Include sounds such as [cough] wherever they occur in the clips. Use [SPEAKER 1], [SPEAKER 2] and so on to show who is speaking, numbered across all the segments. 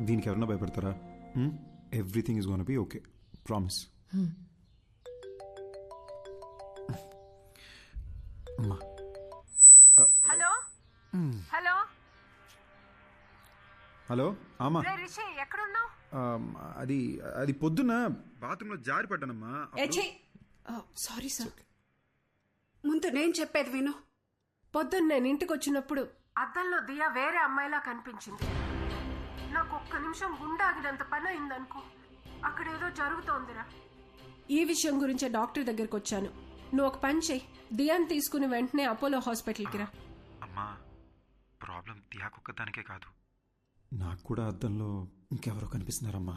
[SPEAKER 1] దీనికి ఎవరన్నా భయపడతారా? Everything is gonna be okay promise అమ్మా.
[SPEAKER 2] హలో? హలో?
[SPEAKER 1] హలో? ఆమా.
[SPEAKER 2] రిషి ఎక్కడున్నావు?
[SPEAKER 1] అది అది పొద్దున్న బాత్రూంలో జారి పడ్డానమ్మా.
[SPEAKER 2] Sorry sir.
[SPEAKER 3] ముందు నేను చెప్పేది విను.
[SPEAKER 2] పొద్దున్న నేను ఇంటికి వచ్చినప్పుడు అద్దంలో దియా వేరే అమ్మాయిలా కనిపించింది. నాకు ఒక్క నిమిషం గుండాగినంత పని అయిందనుకో అక్కడ ఏదో జరుగుతోందిరా. ఈ విషయం గురించే డాక్టర్ దగ్గరికి వచ్చాను. నువ్వు ఒక పని చెయ్యి దియాని తీసుకుని వెంటనే అపోలో హాస్పిటల్కి రా.
[SPEAKER 1] అమ్మా ప్రాబ్లం దియాకొక్క దానికే కాదు. నాకు కూడా అద్దంలో ఇంకెవరో కనిపిస్తున్నారమ్మా.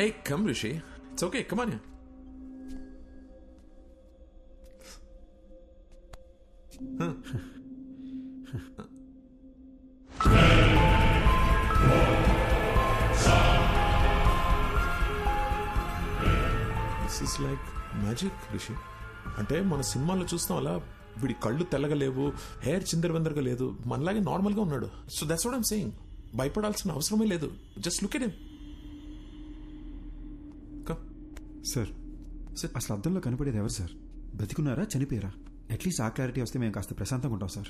[SPEAKER 4] ఏ come Rishi it's okay come on this is like magic Rishi అంటే మన సినిమాల్లో చూస్తాం అలా వీడి కళ్ళు తెల్లగలేవు హెయిర్ చిందరవందరగా లేదు మనలాగే నార్మల్గా ఉన్నాడు. So that's what I'm saying భయపడాల్సిన అవసరమే లేదు. Just look at
[SPEAKER 1] sir
[SPEAKER 4] Sit.
[SPEAKER 1] అసలు అద్దంలో కనపడేది ఎవరు సార్ బతికున్నారా చనిపోయారా? అట్లీస్ట్ ఆ క్లారిటీ వస్తే మేము కాస్త ప్రశాంతంగా ఉంటాం సార్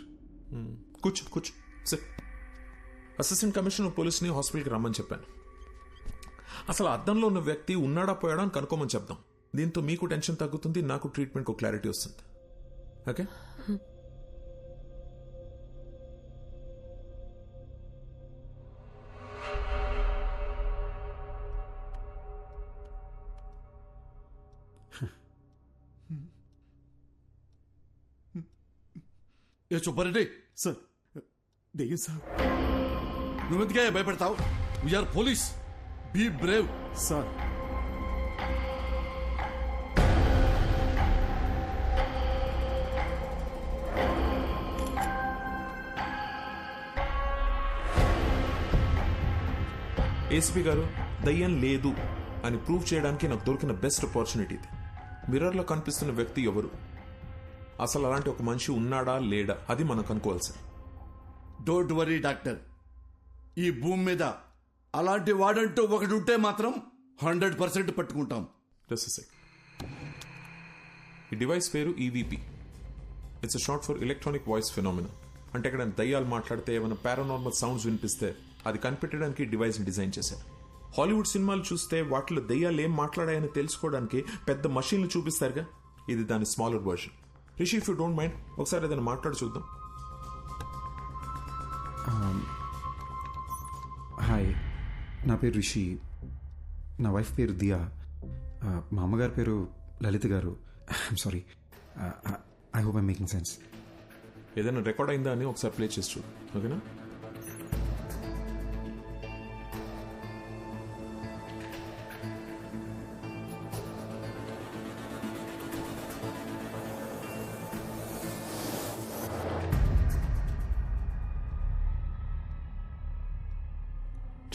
[SPEAKER 4] కూర్చో కూర్చో. సార్ అసిస్టెంట్ కమిషనర్ పోలీస్ని హాస్పిటల్కి రమ్మని చెప్పాను. అసలు అద్దంలో ఉన్న వ్యక్తి ఉన్నాడా పోయాడా అని కనుక్కోమని చెప్దాం. దీంతో మీకు టెన్షన్ తగ్గుతుంది నాకు ట్రీట్మెంట్కి ఒక క్లారిటీ వస్తుంది. ఓకే.
[SPEAKER 5] ఏ చూపరండి
[SPEAKER 6] సార్ దెయ్యం సార్.
[SPEAKER 5] నువ్వెందుకే భయపడతావు? We are police be brave
[SPEAKER 6] sir
[SPEAKER 4] ACP గారు దయ్యం లేదు అని ప్రూవ్ చేయడానికి నాకు దొరికిన బెస్ట్ ఆపర్చునిటీ ఇది. మిర్రర్లో కనిపిస్తున్న వ్యక్తి ఎవరు? అసలు అలాంటి ఒక మనిషి ఉన్నాడా లేడా? అది మనం కనుక్కోవాలి సార్
[SPEAKER 5] డోంట్ వరీ డాక్టర్. ఈ భూమి మీద అలాంటి వాడంటూ ఒకటి ఉంటే మాత్రం హండ్రెడ్ పర్సెంట్ పట్టుకుంటాం.
[SPEAKER 4] జస్ట్ ఈ డివైస్ పేరు EVP it's short for electronic voice phenomena అంటే ఎక్కడ దయ్యాలు మాట్లాడితే ఏమైనా పారానార్మల్ సౌండ్స్ వినిపిస్తే అది కనిపెట్టడానికి డివైస్ని డిజైన్ చేశారు. హాలీవుడ్ సినిమాలు చూస్తే వాటిలో దయ్యాలు ఏం మాట్లాడాయని తెలుసుకోవడానికి పెద్ద మషీన్లు చూపిస్తారుగా? ఇది దాని smaller version Rishi if you don't mind ఒకసారి ఏదైనా మాట్లాడి చూద్దాం.
[SPEAKER 1] హాయ్ నా పేరు రిషి. నా వైఫ్ పేరు దియా. మా అమ్మగారి పేరు లలిత గారు. I'm sorry I hope I making sense
[SPEAKER 4] ఏదైనా రికార్డ్ అయిందా అని ఒకసారి ప్లే చేసి చూడు. ఓకేనా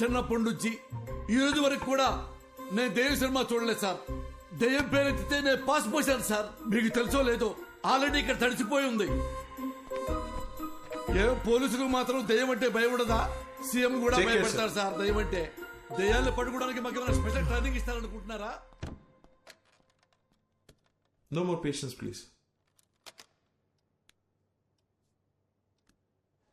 [SPEAKER 5] చిన్నప్పటి నుంచి ఈ రోజు వరకు కూడా నేను దెయ్యం సినిమా చూడలేదు సార్. దెయ్యం పేరెత్తితే నేను పాస్ పోసాను సార్. మీకు తెలుసో లేదో ఆల్రెడీ ఇక్కడ తడిచిపోయి ఉంది. ఏ పోలీసులకు మాత్రం దెయ్యం అంటే భయం ఉండదా? సీఎం కూడా. భయపడతారు సార్ దెయ్యం అంటే. దెయ్యాన్ని పట్టుకోవడానికి మాకు ఏమైనా స్పెషల్ ట్రైనింగ్ ఇస్తారనుకుంటున్నారా?
[SPEAKER 4] No more patience please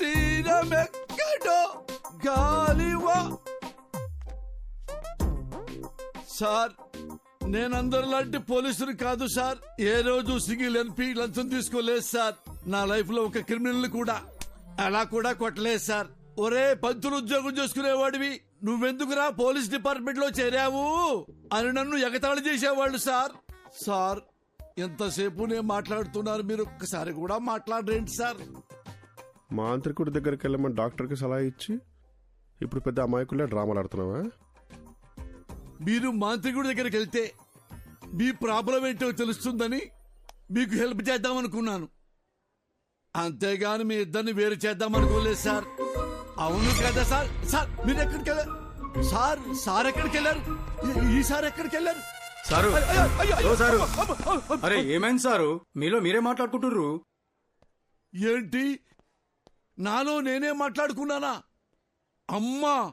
[SPEAKER 5] దయ్యమెక్కడో గాలివా. Sir నేనందరిలాంటి పోలీసులు కాదు సార్. ఏ రోజు సింగిల్ ఎన్పి లంచం తీసుకోలేదు సార్. నా లైఫ్లో ఒక క్రిమినల్ కూడా అలా కూడా కొట్టలేదు సార్. ఒరే పంతులు ఉద్యోగం చేసుకునేవాడివి. నువ్వెందుకురా పోలీస్ డిపార్ట్మెంట్లో చేరావు? అని నన్ను ఎగతాళి చేసేవాళ్ళు సార్. సార్ ఎంతసేపు నేను మాట్లాడుతున్నారు మీరు? ఒక్కసారి కూడా మాట్లాడరేంటి సార్?
[SPEAKER 6] మాంత్రికుడి దగ్గరికి వెళ్ళమని డాక్టర్కి సలహా ఇచ్చి ఇప్పుడు పెద్ద అమాయకులే డ్రామాలు ఆడుతున్నావా?
[SPEAKER 5] మీరు మాంత్రికుడి దగ్గరికి వెళ్తే మీ ప్రాబ్లం ఏంటో తెలుస్తుందని మీకు హెల్ప్ చేద్దాం అనుకున్నాను అంతేగాని మీ ఇద్దరిని వేరు చేద్దాం అనుకోలేదు సార్. అవును కదా సార్? సార్ మీరు ఎక్కడికి వెళ్ళారు? సార్ సార్ ఎక్కడికి వెళ్ళారు? ఈ- ఈ సార్ ఎక్కడికి వెళ్ళారు?
[SPEAKER 7] సారు. ఓ సారు. అరే ఏమైంది సారు? మీలో మీరే మాట్లాడుకుంటుర్రు.
[SPEAKER 5] ఏంటి? నాలో నేనే మాట్లాడుకున్నానా? అమ్మా!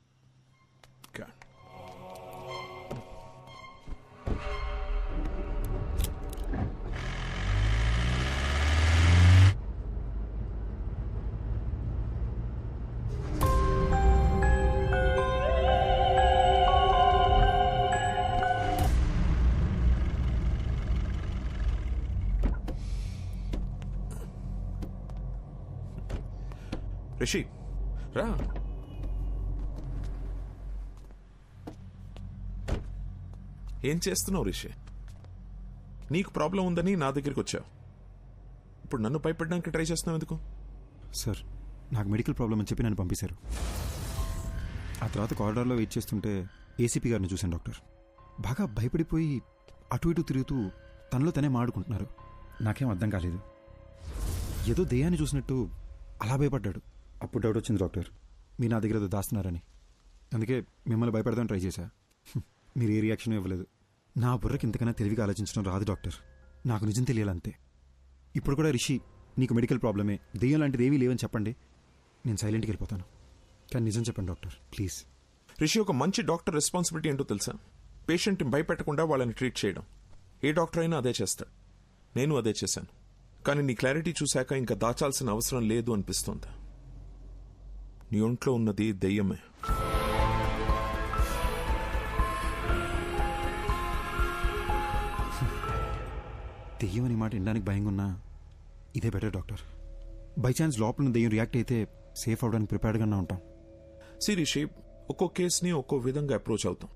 [SPEAKER 4] Rishi రా. ఏం చేస్తున్నావు రిషి? నీకు ప్రాబ్లం ఉందని నా దగ్గరికి వచ్చావు. ఇప్పుడు నన్ను భయపడడానికి ట్రై చేస్తున్నావు ఎందుకు?
[SPEAKER 1] సార్ నాకు మెడికల్ ప్రాబ్లం అని చెప్పి నన్ను పంపించారు ఆ తర్వాత కారిడార్లో వెయిట్ చేస్తుంటే ఏసీపీ గారిని చూశాను డాక్టర్. బాగా భయపడిపోయి అటు ఇటు తిరుగుతూ తనలో తనే మాడుకుంటున్నారు నాకేం అర్థం కాలేదు. ఏదో దెయ్యాన్ని చూసినట్టు అలా భయపడ్డాడు. అప్పుడు డౌట్ వచ్చింది డాక్టర్ మీరు నా దగ్గర దాస్తున్నారని. అందుకే మిమ్మల్ని భయపెడదామని ట్రై చేశా. మీరు ఏ రియాక్షన్ ఇవ్వలేదు. నా బుర్రకి ఇంతకన్నా తెలివిగా ఆలోచించడం రాదు డాక్టర్ నాకు నిజం తెలియాలంతే. ఇప్పుడు కూడా రిషి నీకు మెడికల్ ప్రాబ్లమే దెయ్యం లాంటిది ఏమీ లేవని చెప్పండి. నేను సైలెంట్కి వెళ్ళిపోతాను. కానీ నిజం చెప్పండి డాక్టర్ ప్లీజ్
[SPEAKER 4] రిషి ఒక మంచి డాక్టర్ రెస్పాన్సిబిలిటీ ఏంటో తెలుసా? పేషెంట్ని భయపెట్టకుండా వాళ్ళని ట్రీట్ చేయడం. ఏ డాక్టర్ అయినా అదే చేస్తాడు. నేను అదే చేశాను. కానీ నీ క్లారిటీ చూశాక ఇంకా దాచాల్సిన అవసరం లేదు అనిపిస్తోంది. నీ ఒంట్లో ఉన్నది దెయ్యమే.
[SPEAKER 1] దెయ్యం అనే మాట వినడానికి భయంగా ఉన్నా ఇదే బెటర్ డాక్టర్. బై ఛాన్స్ లోపల దెయ్యం రియాక్ట్ అయితే సేఫ్ అవడానికి ప్రిపేర్డ్గానే ఉంటాం.
[SPEAKER 4] సి రిషి ఒక్కో కేసుని ఒక్కో విధంగా అప్రోచ్ అవుతాం.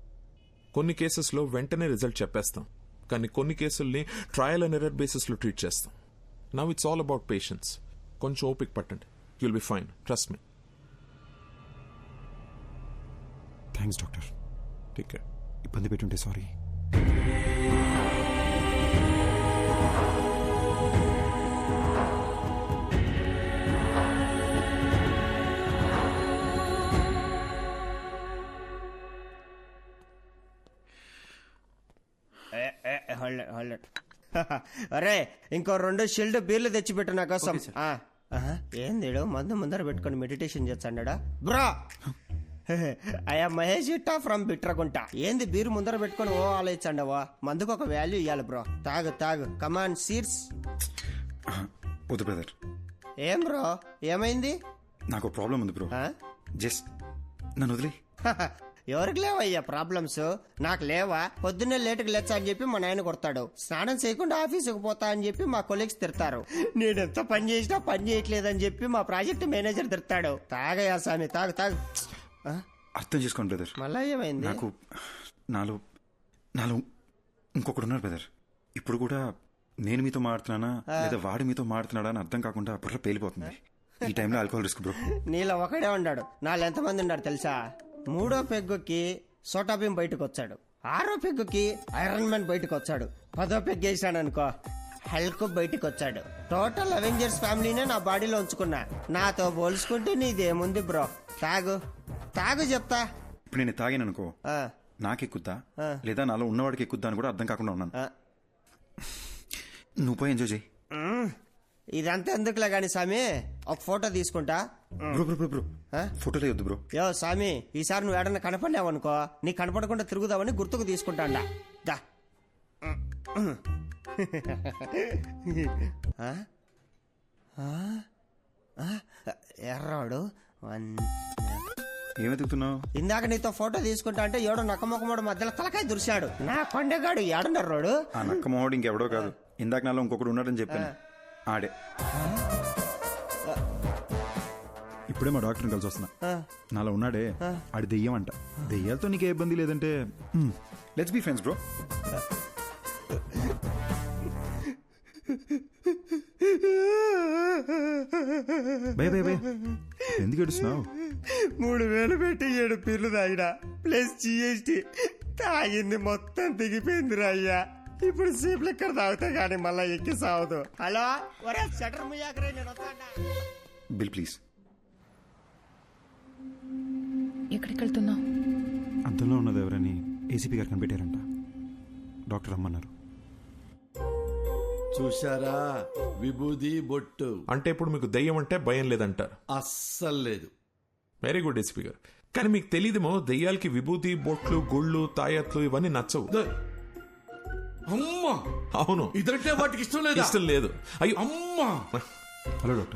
[SPEAKER 4] కొన్ని కేసెస్లో వెంటనే రిజల్ట్ చెప్పేస్తాం. కానీ కొన్ని కేసుల్ని ట్రయల్ అండ్ ఎర్రర్ బేసిస్లో ట్రీట్ చేస్తాం. Now it's all about patience. కొంచెం ఓపిక పట్టండి. You'll be fine. Trust me.
[SPEAKER 1] Thanks doctor
[SPEAKER 4] take care
[SPEAKER 1] ఇబ్బంది పెట్టుంటే సారీ [laughs]
[SPEAKER 8] అరే ఇంకో రెండు షిల్డ్ బీర్లు తెచ్చిపెట్టు నా కోసం. ఏంది? మందు ముందర పెట్టుకొని మెడిటేషన్ చేస్తాడా బ్రో! అయ్యా మహేష్ ఇట్టా ఫ్రమ్ బిట్రగుంట ఏంది బీరు ముందర పెట్టుకొని ఓ ఆలోచించండవా? మందుకు ఒక వాల్యూ ఇవ్వాలి బ్రో తాగు తాగు. కమాన్ సీట్స్
[SPEAKER 1] వద్దు బ్రదర్
[SPEAKER 8] ఏం బ్రో ఏమైంది?
[SPEAKER 1] నాకు ప్రాబ్లం ఉంది బ్రో
[SPEAKER 8] ఆ?
[SPEAKER 1] జస్ట్ నన్ను వదిలే. [laughs]
[SPEAKER 8] ఎవరికి లేవయ్యా ప్రాబ్లమ్స్ నాకు లేవా? పొద్దున్నే లేటుకు లేచా అని చెప్పి మా నాయన కొడతాడు. స్నానం చేయకుండా ఆఫీసుకు పోతా అని చెప్పి మా కొలీగ్స్ తిడతారు. నేను ఎంత పని చేసినా పని చేయట్లేదని చెప్పి మా ప్రాజెక్ట్ మేనేజర్ తిడతాడు. తాగయా స్వామి తాగు తాగు?
[SPEAKER 1] అర్థం చేసుకోండి బ్రదర్.
[SPEAKER 8] మళ్ళా ఏమైంది?
[SPEAKER 1] నాకు నాలో నాలో ఇంకొకడు ఉన్నారు బ్రదర్. ఇప్పుడు కూడా నేను మీతో మాడుతున్నానా లేదా వాడు మీతో మాడుతున్నాడా అని అర్థం కాకుండా బుర్ర పేలిపోతుంది. ఈ టైంలో ఆల్కహాల్ రిస్క్ బ్రో
[SPEAKER 8] నీలో ఒకడే ఉన్నాడు నాలో ఎంతమంది ఉన్నారు తెలుసా? మూడో పెగ్గుకి సోటాబీం బయటకు వచ్చాడు ఆరో పెగ్గుకి ఐరన్ మ్యాన్ బయటకు వచ్చాడు పదో పెగ్ వేసాడు అనుకో హల్క్ బయటకు వచ్చాడు టోటల్ అవెంజర్స్ ఫ్యామిలీనే నా బాడీలో ఉంచుకున్నా. నాతో పోల్చుకుంటే నీదేముంది బ్రో? తాగు. తాగు చెప్తా.
[SPEAKER 1] ఇప్పుడు నేను తాగాను అనుకో నాకెక్కుద్దా. లేదా నాలో ఉన్నవాడికి ఎక్కుద్దా అని కూడా అర్థం కాకుండా ఉన్నాను. నువ్వు పోయి ఎంజాయ్ చేయి.
[SPEAKER 8] ఇదంతా ఎందుకులే గాని స్వామి? ఒక ఫోటో తీసుకుంటా.
[SPEAKER 1] బ్రో బ్రో
[SPEAKER 8] యో స్వామి ఈసారి నువ్వు ఏడన్నా కనపడినావు అనుకో నీ కనపడకుండా తిరుగుదామని గుర్తుకు తీసుకుంటాండా. దా? ఎర్రాడు వన్
[SPEAKER 1] ఏమెతుకుతున్నావు
[SPEAKER 8] ఇందాక నీతో ఫోటో తీసుకుంటా అంటే ఏడో నక్కమొక్కమోడు మధ్యలో తలకాయ దురిశాడు. నా కొండగాడు ఏడున్నారు రోడు
[SPEAKER 1] ఆ నక్క మొహోడు ఇంకెవడో కాదు. ఇందాక నాలో ఇంకొకడు ఉన్నాడని చెప్పాను. ఆడే. ఇప్పుడే మా డాక్టర్ని కలిసి వస్తున్నా. నాలో ఉన్నాడే. ఆడి దెయ్యం అంట దెయ్యాలతో నీకే ఇబ్బంది లేదంటే let's be friends bro bye bye bye. ఎందుకు ఏడుస్తున్నావు?
[SPEAKER 8] మూడు వేలు పెట్టి ఏడు పిల్లు తాగినా. ప్లస్ జిఎస్టి తాగింది మొత్తం దిగిపోయిందిరా అయ్యా. ఇప్పుడు సీపులు ఎక్కడ తాగుతా గానీ మళ్ళా ఎక్కి సావదు హలో? ఒరే షటర్
[SPEAKER 1] బిల్ ప్లీజ్.
[SPEAKER 9] ఎక్కడికి వెళ్తున్నావు
[SPEAKER 1] అద్దంలో ఉన్నది ఎవరని ఏసీపీ గారు కనిపెట్టారంట. డాక్టర్ రమ్మన్నారు.
[SPEAKER 5] చూశారా? విభూది బొట్టు.
[SPEAKER 4] అంటే ఇప్పుడు మీకు దయ్యం అంటే భయం లేదంటారు.
[SPEAKER 5] అస్సలు లేదు.
[SPEAKER 4] వెరీ గుడ్ ఎస్పీ గారు. కానీ మీకు తెలియదేమో దయ్యాలకి విభూతి బొట్లు గుళ్ళు తాయత్లు ఇవన్నీ నచ్చవు.
[SPEAKER 5] అమ్మా!
[SPEAKER 4] అవును.
[SPEAKER 5] ఇదంటే వాటికి ఇష్టం లేదా?
[SPEAKER 4] ఇష్టం లేదు. అయ్యో.
[SPEAKER 5] అమ్మా!
[SPEAKER 1] Hello doctor.